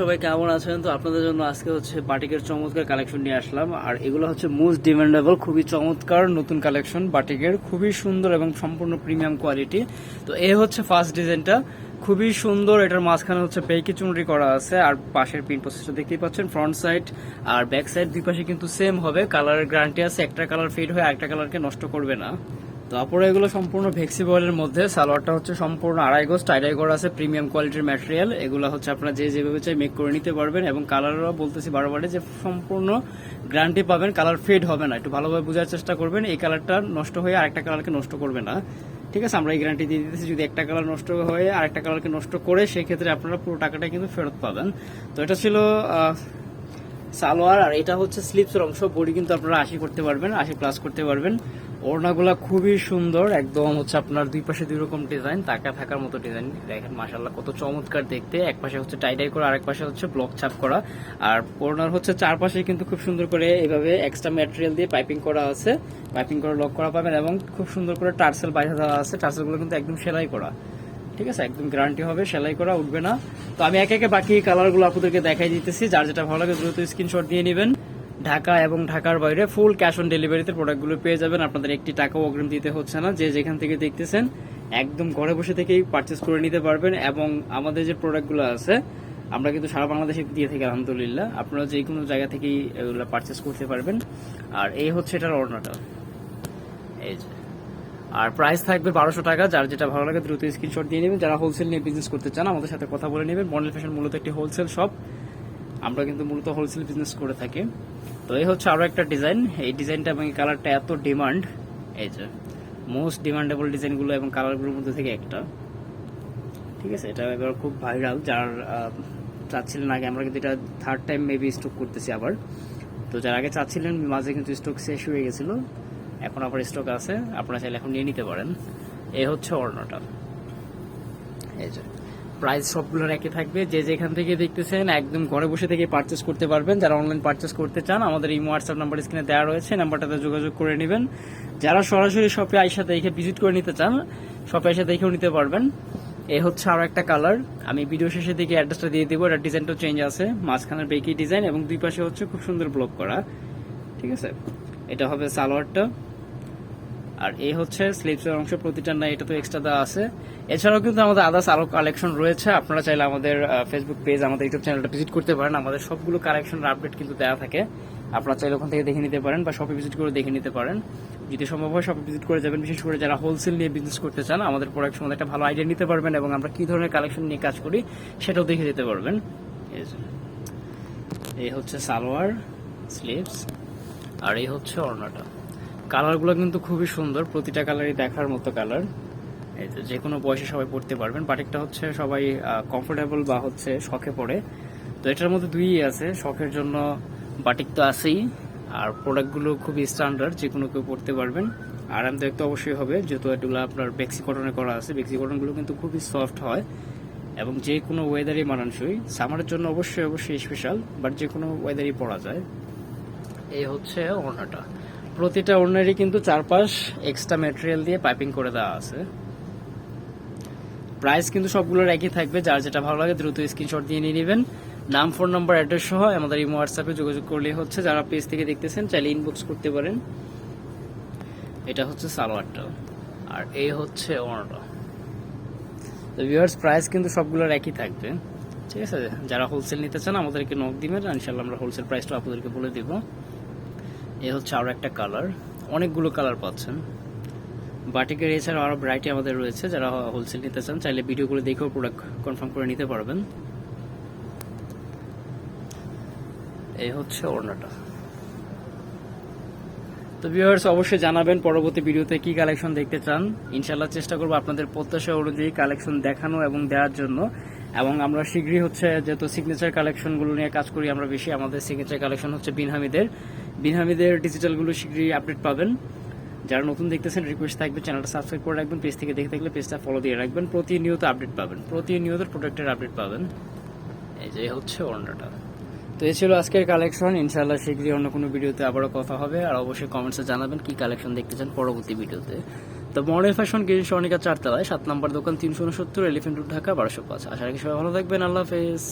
সবাই কেমন আছেন? তো আপনাদের জন্য আজকে হচ্ছে বাটিকের চমৎকার কালেকশন নিয়ে আসলাম। আর এগুলো হচ্ছে মোস্ট খুবই চমৎকার নতুন কালেকশন খুবই সুন্দর এবং সম্পূর্ণ প্রিমিয়াম কোয়ালিটি তো হচ্ছে ফার্স্ট খুবই সুন্দর, এটার মাঝখানে হচ্ছে পেকি চুনরি করা আছে। আর পাশের পিন প্রসেসটা দেখতেই পাচ্ছেন ফ্রন্ট সাইড আর ব্যাক সাইড দুই পাশে কিন্তু সেম হবে। কালারের গ্যারান্টি আছে, একটা কালার ফেড হয়ে একটা কালারকে নষ্ট করবে না। তো আপুরা, এগুলো সম্পূর্ণ ভেক্সিবলের মধ্যে। সালোয়ারটা হচ্ছে সম্পূর্ণ আড়াই গোজ টাইডাই করা আছে প্রিমিয়াম কোয়ালিটির ম্যাটেরিয়াল এগুলো হচ্ছে আপনারা যে যেভাবে চাই মেক করে নিতে পারবেন এবং কালারও বলতেছি বারবারে যে সম্পূর্ণ গ্যারান্টি পাবেন কালার ফেড হবে না। একটু ভালোভাবে বোঝার চেষ্টা করবেন, এই কালারটা নষ্ট হয়ে আরেকটা কালারকে নষ্ট করবে না। ঠিক আছে? আমরা এই গ্যারান্টি দিয়ে দিতেছি, যদি একটা কালার নষ্ট হয়ে আরেকটা কালারকে নষ্ট করে, সেক্ষেত্রে আপনারা পুরো টাকাটা কিন্তু ফেরত পাবেন। তো এটা ছিল সালোয়ার, আর এটা হচ্ছে স্লিপসের অংশ। বডি কিন্তু আপনারা আশি করতে পারবেন, আশি প্লাস করতে পারবেন। ওড়নাগুলা খুবই সুন্দর, একদম হচ্ছে আপনার দুই পাশে দুই রকম ডিজাইন, তাকা থাকার মতো ডিজাইন। দেখেন মাসাল্লাহ কত চমৎকার দেখতে। এক পাশে হচ্ছে টাইডাই করা, আরেক পাশে হচ্ছে ব্লক ছাপ করা। আর ওড়নার হচ্ছে চারপাশে কিন্তু খুব সুন্দর করে এইভাবে এক্সট্রা ম্যাটেরিয়াল দিয়ে পাইপিং করা আছে। পাইপিং করে লক করা পাবেন এবং খুব সুন্দর করে টার্সেল বাইরে দেওয়া আছে। টার্সেলগুলো কিন্তু একদম সেলাই করা। ঠিক আছে? একদম গ্যারান্টি হবে, সেলাই করা উঠবে না। তো আমি একে একে বাকি কালারগুলো আপনাদেরকে দেখাই দিতেছি। যার যেটা ভালো লাগে দ্রুত স্ক্রিনশট দিয়ে নেবেন। ঢাকা এবং ঢাকার বাইরে ফুল ক্যাশ অন ডেলিভারিতে প্রোডাক্টগুলো পেয়ে যাবেন। আপনাদের একটি টাকাও অগ্রিম দিতে হচ্ছে না। যে যেখান থেকে দেখতেছেন, একদম ঘরে বসে থেকেই পারচেস করে নিতে পারবেন এবং আমাদের যে প্রোডাক্টগুলো আছে, আমরা কিন্তু সারা বাংলাদেশে দিয়ে থাকি, আলহামদুলিল্লাহ। আপনারা যে কোনো জায়গা থেকেই এগুলো পারচেস করতে পারবেন। আর এই হচ্ছে এটার অর্ণাটা এই যে। আর প্রাইস থাকবে বারোশো টাকা। যার যেটা ভালো লাগে দ্রুত স্ক্রিনশট দিয়ে নেবেন। যারা হোলসেল নিয়ে বিজনেস করতে চান, আমাদের সাথে কথা বলে নেবেন। মডেল ফ্যাশন মূলত একটি হোলসেল শপ আমরা কিন্তু মূলত হোলসেল বিজনেস করে থাকি। তো এই হচ্ছে আরও একটা ডিজাইন এই ডিজাইনটা এবং কালারটা এত ডিমান্ড এই যে মোস্ট ডিমান্ডেবল ডিজাইনগুলো এবং কালারগুলোর মধ্যে থেকে একটা। ঠিক আছে? এটা এবার খুব ভাইরাল যার চাচ্ছিলেন আগে। আমরা কিন্তু এটা থার্ড টাইম মেবি স্টক করতেছি আবার। তো যার আগে চাচ্ছিলেন, মাঝে কিন্তু স্টক শেষ হয়ে গেছিল। এখন আবার স্টক আছে। আপনারা চাইলে এখন নিয়ে নিতে পারেন। এই হচ্ছে অর্ণটা এই যে প্রাইস সবগুলোর একই থাকবে। যে যেখান থেকে দেখতেছেন, একদম ঘরে বসে থেকে পারচেস করতে পারবেন। যারা অনলাইন পারচেস করতে চান, আমাদের এই হোয়াটসঅ্যাপ নাম্বার স্ক্রিনে দেওয়া রয়েছে নাম্বারটাতে যোগাযোগ করে নেবেন। যারা সরাসরি শপে আইসা দেখে ভিজিট করে নিতে চান শপে এসে দেখেও নিতে পারবেন। এ হচ্ছে আরও একটা কালার আমি ভিডিও শেষে দিকে অ্যাড্রেসটা দিয়ে দিব, এটা ডিজাইনটাও চেঞ্জ আছে, মাঝখানের বেকি ডিজাইন এবং দুই পাশে হচ্ছে খুব সুন্দর ব্লক করা। ঠিক আছে? এটা হবে সালোয়ারটা। আর এই হচ্ছে স্লিপসের অংশ, প্রতিটা না, এটা তো এক্সট্রা দেওয়া আছে। এছাড়াও কিন্তু আমাদের আদার্স আরও কালেকশন রয়েছে। আপনারা চাইলে আমাদের ফেসবুক পেজ আমাদের ইউটিউব চ্যানেলটা ভিজিট করতে পারেন। আমাদের সবগুলো কালেকশন আপডেট কিন্তু দেওয়া থাকে। আপনারা চাইলে ওখান থেকে দেখে নিতে পারেন বা শপে ভিজিট করে দেখে নিতে পারেন। যদি সম্ভব হয় শপে ভিজিট করে যাবেন। বিশেষ করে যারা হোলসেল নিয়ে বিজনেস করতে চান, আমাদের প্রোডাক্ট সম্বন্ধে একটা ভালো আইডিয়া নিতে পারবেন এবং আমরা কি ধরনের কালেকশন নিয়ে কাজ করি, সেটাও দেখে যেতে পারবেন। এই হচ্ছে সালোয়ার স্লিভস আর এই হচ্ছে অর্ণাটা কালারগুলো কিন্তু খুবই সুন্দর, প্রতিটা কালারই দেখার মতো কালার। যে কোনো বয়সে সবাই পড়তে পারবেন বাটিকটা হচ্ছে সবাই কমফোর্টেবল বা হচ্ছে শখে পড়ে। তো এটার মধ্যে দুই আছে, শখের জন্য বাটিক তো আছেই, আর প্রোডাক্টগুলো খুবই স্ট্যান্ডার্ড যে কোনো কেউ পড়তে পারবেন। আরামদায়ক তো অবশ্যই হবে, যেহেতু এগুলো আপনার বেক্সি কটনে করা আছে বেক্সি কটনগুলো কিন্তু খুবই সফট হয়। এবং যে কোনো ওয়েদারই মানানসই সামারের জন্য অবশ্যই অবশ্যই স্পেশাল বাট যে কোনো ওয়েদারই পরা যায়। এই হচ্ছে ওড়নাটা। প্রতিটা ওড়নারই কিন্তু চারপাশ এক্সট্রা ম্যাটেরিয়াল দিয়ে পাইপিং করে দেওয়া আছে। প্রাইস কিন্তু সবগুলোর একই থাকবে, যার যেটা ভালো লাগে দ্রুত স্ক্রিনশট দিয়ে নিয়ে নেবেন। নাম ফোন নাম্বার অ্যাড্রেস সহ আমাদের এই হোয়াটসঅ্যাপে যোগাযোগ করলে হচ্ছে। যারা পেজ থেকে দেখতেছেন, চাইলে ইনবক্স করতে পারেন। এটা হচ্ছে সালোয়ারটা। আর এই হচ্ছে ওড়নাটা। তো ভিউয়ার্স প্রাইস কিন্তু সবগুলোর একই থাকবে। ঠিক আছে? যারা হোলসেল নিতে চান, আমাদেরকে নক দিবেন। ইনশাল্লাহ আমরা হোলসেল প্রাইসটা আপনাদেরকে বলে দিব। এ হচ্ছে আরও একটা কালার অনেকগুলো কালার পাচ্ছেন। বাটিকের এছাড়াও আরও ভ্যারাইটি আমাদের রয়েছে, যারা হোলসেল নিতে চান, চাইলে ভিডিওগুলো দেখেও প্রোডাক্ট কনফার্ম করে নিতে পারবেন। এই হচ্ছে ওড়নাটা। তো ভিউয়ার্স অবশ্যই জানাবেন পরবর্তী ভিডিওতে কি কালেকশন দেখতে চান। ইনশাল্লাহ চেষ্টা করব আপনাদের প্রত্যাশা অনুযায়ী কালেকশন দেখানো এবং দেওয়ার জন্য। এবং আমরা শীঘ্রই হচ্ছে যেহেতু সিগনেচার কালেকশনগুলো নিয়ে কাজ করি, আমরা বেশি আমাদের সিগনেচার কালেকশন হচ্ছে বিনহামিদের। বিনহামিদের ডিজিটালগুলো শীঘ্রই আপডেট পাবেন। যারা নতুন দেখতেছেন রিকোয়েস্ট থাকবে চ্যানেলটা সাবস্ক্রাইব করে রাখবেন পেজ থেকে দেখে থাকলে পেজটা ফলো দিয়ে রাখবেন। প্রতিনিয়ত আপডেট পাবেন। প্রতিনিয়ত প্রোডাক্টের আপডেট পাবেন। এই যে হচ্ছে অন্যটা। তো এই ছিল আজকের কালেকশন ইনশাআল্লাহ শীঘ্রই অন্য কোনো ভিডিওতে আবারও কথা হবে। আর অবশ্যই কমেন্টসে জানাবেন কি কালেকশন দেখতে চান পরবর্তী ভিডিওতে। তো মডার্ন ফ্যাশন গ্রিন সর্ণিকা চারতলায়, সাত নম্বর দোকান, তিনশো উনসত্তর এলিফেন্ট রোড ঢাকা, বারোশো পাঁচ। আশা রাখি সবাই ভালো থাকবেন। আল্লাহ হাফেজ।